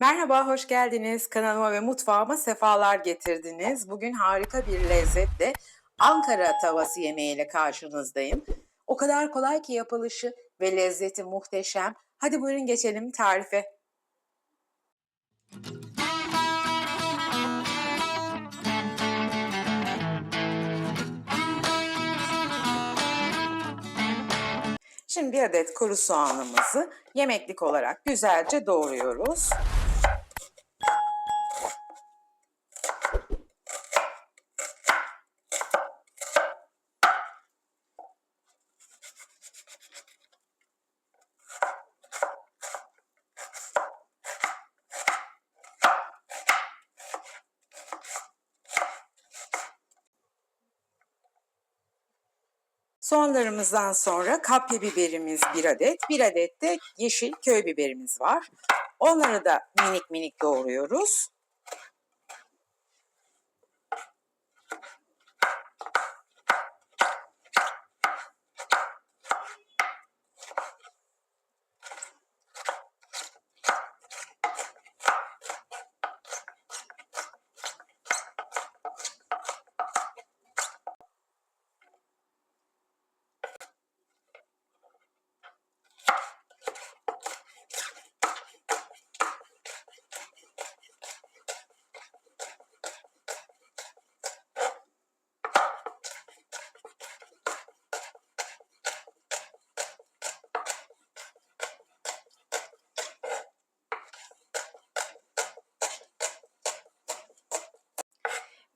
Merhaba, hoş geldiniz. Kanalıma ve mutfağıma sefalar getirdiniz. Bugün harika bir lezzetle Ankara tavası yemeğiyle karşınızdayım. O kadar kolay ki yapılışı ve lezzeti muhteşem. Hadi buyurun geçelim tarife. Şimdi bir adet kuru soğanımızı yemeklik olarak güzelce doğruyoruz. Soğanlarımızdan sonra kapya biberimiz bir adet, bir adet de yeşil köy biberimiz var. Onları da minik minik doğruyoruz.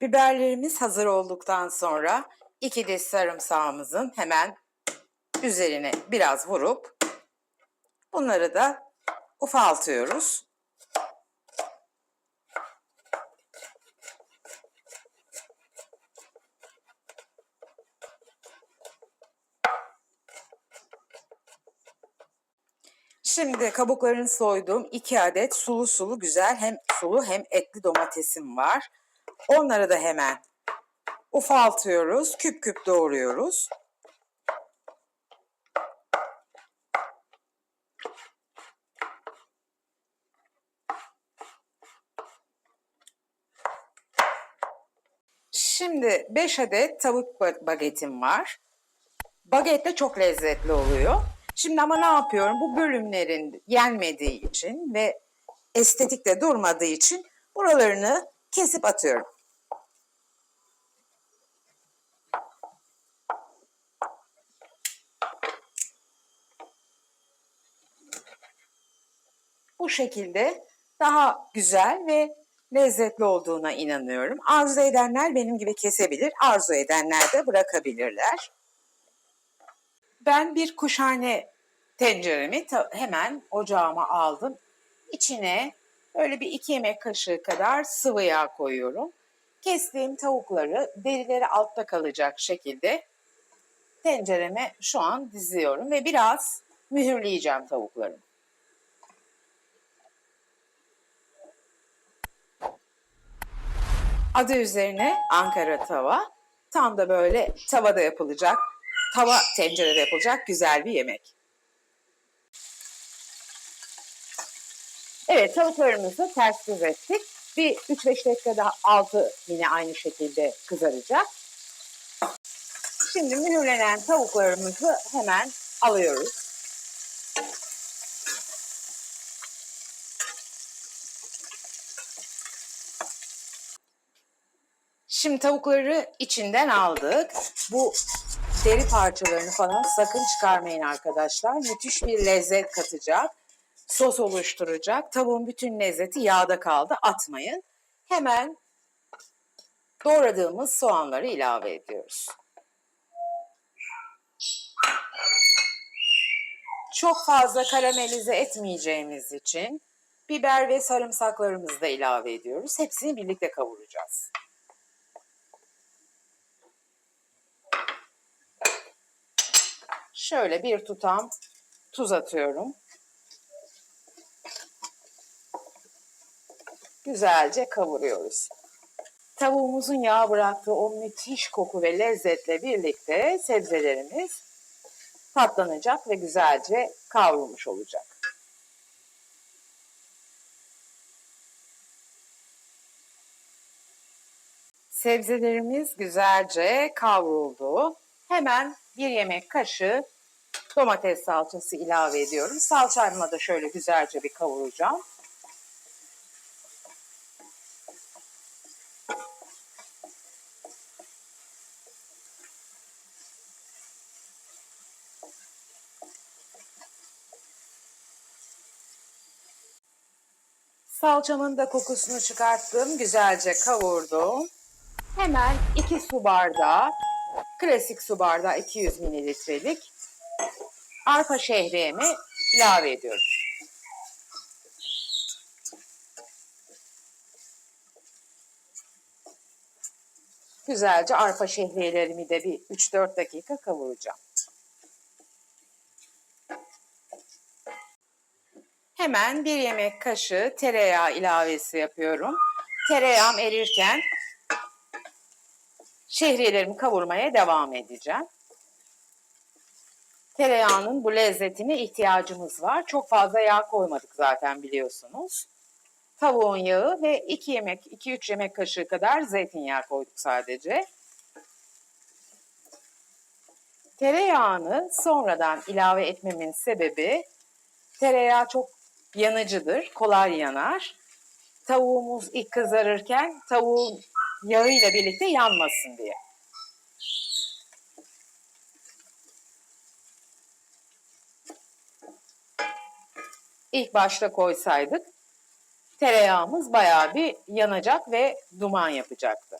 Biberlerimiz hazır olduktan sonra iki diş sarımsağımızın hemen üzerine biraz vurup bunları da ufaltıyoruz. Şimdi kabuklarını soyduğum iki adet sulu sulu güzel hem sulu hem etli domatesim var. Onları da hemen ufaltıyoruz, küp küp doğruyoruz. Şimdi 5 adet tavuk bagetim var. Baget de çok lezzetli oluyor. Şimdi ama ne yapıyorum? Bu bölümlerin yenmediği için ve estetikte durmadığı için buralarını kesip atıyorum. Bu şekilde daha güzel ve lezzetli olduğuna inanıyorum. Arzu edenler benim gibi kesebilir, arzu edenler de bırakabilirler. Ben bir kuşhane tenceremi hemen ocağıma aldım. İçine böyle bir iki yemek kaşığı kadar sıvı yağ koyuyorum. Kestiğim tavukları derileri altta kalacak şekilde tencereme şu an diziyorum ve biraz mühürleyeceğim tavuklarımı. Adı üzerine Ankara tava. Tam da böyle tavada yapılacak, tava tencerede yapılacak güzel bir yemek. Evet tavuklarımızı ters düz ettik. Bir 3-5 dakika daha altı yine aynı şekilde kızaracak. Şimdi mühürlenen tavuklarımızı hemen alıyoruz. Şimdi tavukları içinden aldık. Bu deri parçalarını falan sakın çıkarmayın arkadaşlar. Müthiş bir lezzet katacak. Sos oluşturacak. Tavuğun bütün lezzeti yağda kaldı. Atmayın. Hemen doğradığımız soğanları ilave ediyoruz. Çok fazla karamelize etmeyeceğimiz için biber ve sarımsaklarımızı da ilave ediyoruz. Hepsini birlikte kavuracağız. Şöyle bir tutam tuz atıyorum. güzelce kavuruyoruz. Tavuğumuzun yağ bıraktığı o müthiş koku ve lezzetle birlikte sebzelerimiz patlanacak ve güzelce kavrulmuş olacak. Sebzelerimiz güzelce kavruldu. Hemen bir yemek kaşığı domates salçası ilave ediyorum. Salçamla da şöyle güzelce bir kavuracağım. Salçamın da kokusunu çıkarttım. Güzelce kavurdum. Hemen 2 su bardağı, klasik su bardağı 200 mililitrelik arpa şehriyemi ilave ediyorum. Güzelce arpa şehriyelerimi de bir 3-4 dakika kavuracağım. Hemen bir yemek kaşığı tereyağı ilavesi yapıyorum. Tereyağım erirken şehriyelerimi kavurmaya devam edeceğim. Tereyağının bu lezzetine ihtiyacımız var. Çok fazla yağ koymadık zaten biliyorsunuz. Tavuğun yağı ve 2 yemek, 2-3 yemek kaşığı kadar zeytinyağı koyduk sadece. Tereyağını sonradan ilave etmemin sebebi tereyağı çok yanıcıdır, kolay yanar. Tavuğumuz ilk kızarırken tavuğun yağıyla birlikte yanmasın diye. İlk başta koysaydık tereyağımız bayağı bir yanacak ve duman yapacaktı.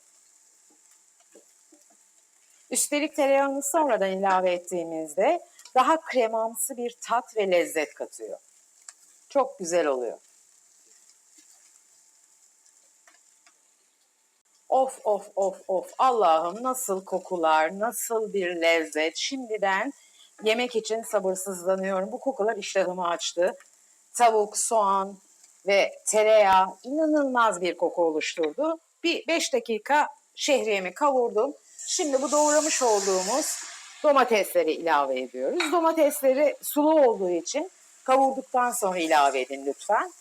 Üstelik tereyağını sonradan ilave ettiğimizde daha kremamsı bir tat ve lezzet katıyor. Çok güzel oluyor. Of of of of Allah'ım nasıl kokular, nasıl bir lezzet. Şimdiden yemek için sabırsızlanıyorum. Bu kokular iştahımı açtı. Tavuk, soğan ve tereyağı inanılmaz bir koku oluşturdu. Bir 5 dakika şehriyemi kavurdum. Şimdi bu doğramış olduğumuz domatesleri ilave ediyoruz. Domatesleri sulu olduğu için kavurduktan sonra ilave edin lütfen.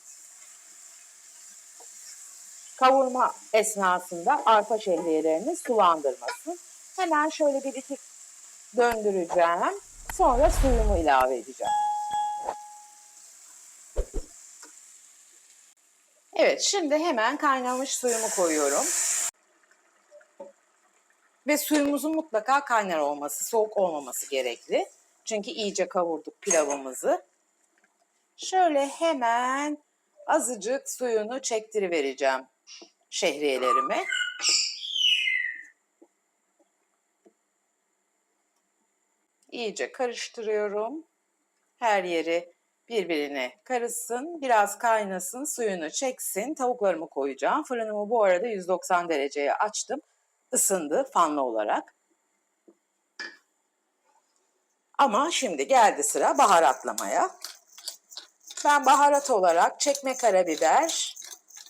Kavurma esnasında arpa şehriyelerini sulandırmasın. Hemen şöyle bir iki döndüreceğim. Sonra suyumu ilave edeceğim. Evet, şimdi hemen kaynamış suyumu koyuyorum. Ve suyumuzun mutlaka kaynar olması, soğuk olmaması gerekli. Çünkü iyice kavurduk pilavımızı. Şöyle hemen azıcık suyunu çektirivereceğim şehriyelerime. İyice karıştırıyorum. Her yeri birbirine karışsın, biraz kaynasın, suyunu çeksin. Tavuklarımı koyacağım. Fırınımı bu arada 190 dereceye açtım. Isındı fanlı olarak. Ama şimdi geldi sıra baharatlamaya. Ben baharat olarak çekme karabiber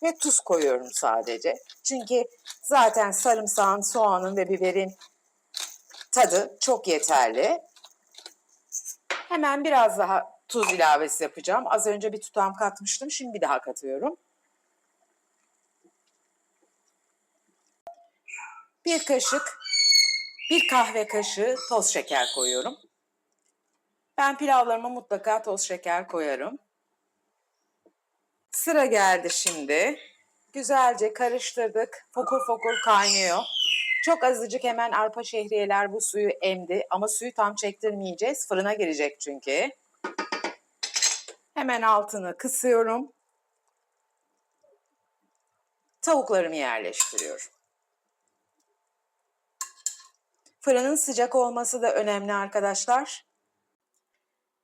ve tuz koyuyorum sadece. Çünkü zaten sarımsağın, soğanın ve biberin tadı çok yeterli. Hemen biraz daha tuz ilavesi yapacağım. Az önce bir tutam katmıştım. Şimdi bir daha katıyorum. Bir kaşık, bir kahve kaşığı toz şeker koyuyorum. Ben pilavlarıma mutlaka toz şeker koyarım. Sıra geldi şimdi. Güzelce karıştırdık. Fokur fokur kaynıyor. Çok azıcık hemen arpa şehriyeler bu suyu emdi ama suyu tam çektirmeyeceğiz. Fırına girecek çünkü. Hemen altını kısıyorum. Tavuklarımı yerleştiriyorum. Fırının sıcak olması da önemli arkadaşlar.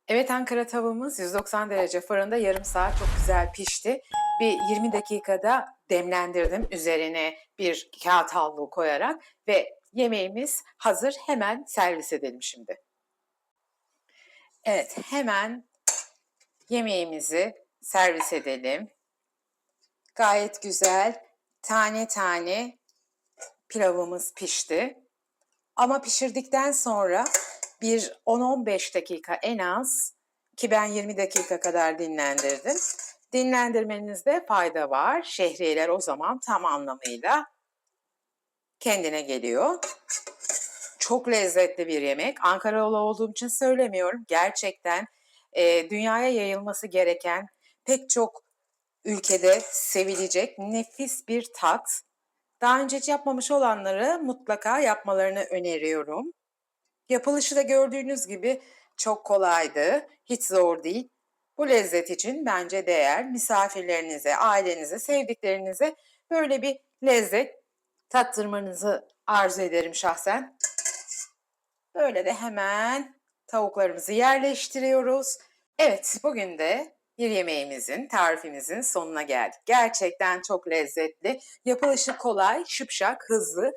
Evet Ankara tavuğumuz 190 derece fırında yarım saat çok güzel pişti. Bir 20 dakikada demlendirdim üzerine bir kağıt havlu koyarak ve yemeğimiz hazır. Hemen servis edelim şimdi. Evet hemen yemeğimizi servis edelim. Gayet güzel tane tane pilavımız pişti. Ama pişirdikten sonra bir 10-15 dakika en az ki ben 20 dakika kadar dinlendirdim. Dinlendirmenizde fayda var. Şehriyeler o zaman tam anlamıyla kendine geliyor. Çok lezzetli bir yemek. Ankaralı olduğum için söylemiyorum. Gerçekten e, dünyaya yayılması gereken pek çok ülkede sevilecek nefis bir tat. Daha önce hiç yapmamış olanları mutlaka yapmalarını öneriyorum. Yapılışı da gördüğünüz gibi çok kolaydı. Hiç zor değil. Bu lezzet için bence değer. Misafirlerinize, ailenize, sevdiklerinize böyle bir lezzet tattırmanızı arzu ederim şahsen. Böyle de hemen tavuklarımızı yerleştiriyoruz. Evet, bugün de bir yemeğimizin, tarifimizin sonuna geldik. Gerçekten çok lezzetli, yapılışı kolay, şıpşak, hızlı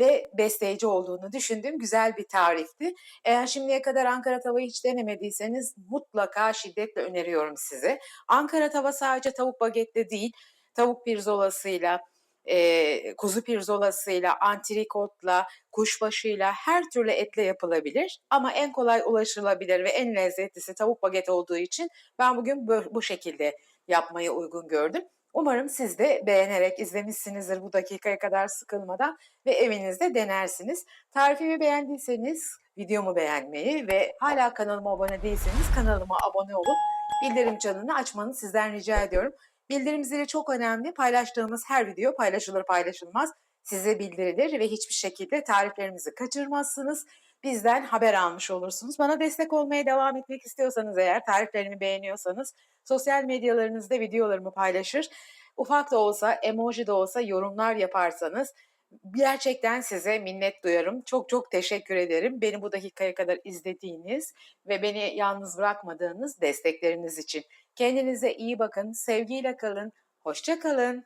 ve besleyici olduğunu düşündüğüm güzel bir tarifti. Eğer şimdiye kadar Ankara tavayı hiç denemediyseniz mutlaka şiddetle öneriyorum size. Ankara tava sadece tavuk bagetle değil, tavuk pirzolasıyla, e, kuzu pirzolasıyla, antrikotla, kuşbaşıyla her türlü etle yapılabilir. Ama en kolay ulaşılabilir ve en lezzetlisi tavuk baget olduğu için ben bugün bu, bu şekilde yapmayı uygun gördüm. Umarım siz de beğenerek izlemişsinizdir bu dakikaya kadar sıkılmadan ve evinizde denersiniz. Tarifimi beğendiyseniz videomu beğenmeyi ve hala kanalıma abone değilseniz kanalıma abone olup bildirim çanını açmanı sizden rica ediyorum. Bildirim zili çok önemli. Paylaştığımız her video paylaşılır paylaşılmaz size bildirilir ve hiçbir şekilde tariflerimizi kaçırmazsınız. Bizden haber almış olursunuz. Bana destek olmaya devam etmek istiyorsanız eğer tariflerimi beğeniyorsanız sosyal medyalarınızda videolarımı paylaşır. Ufak da olsa, emoji de olsa yorumlar yaparsanız gerçekten size minnet duyarım. Çok çok teşekkür ederim. Beni bu dakikaya kadar izlediğiniz ve beni yalnız bırakmadığınız destekleriniz için. Kendinize iyi bakın, sevgiyle kalın, hoşça kalın.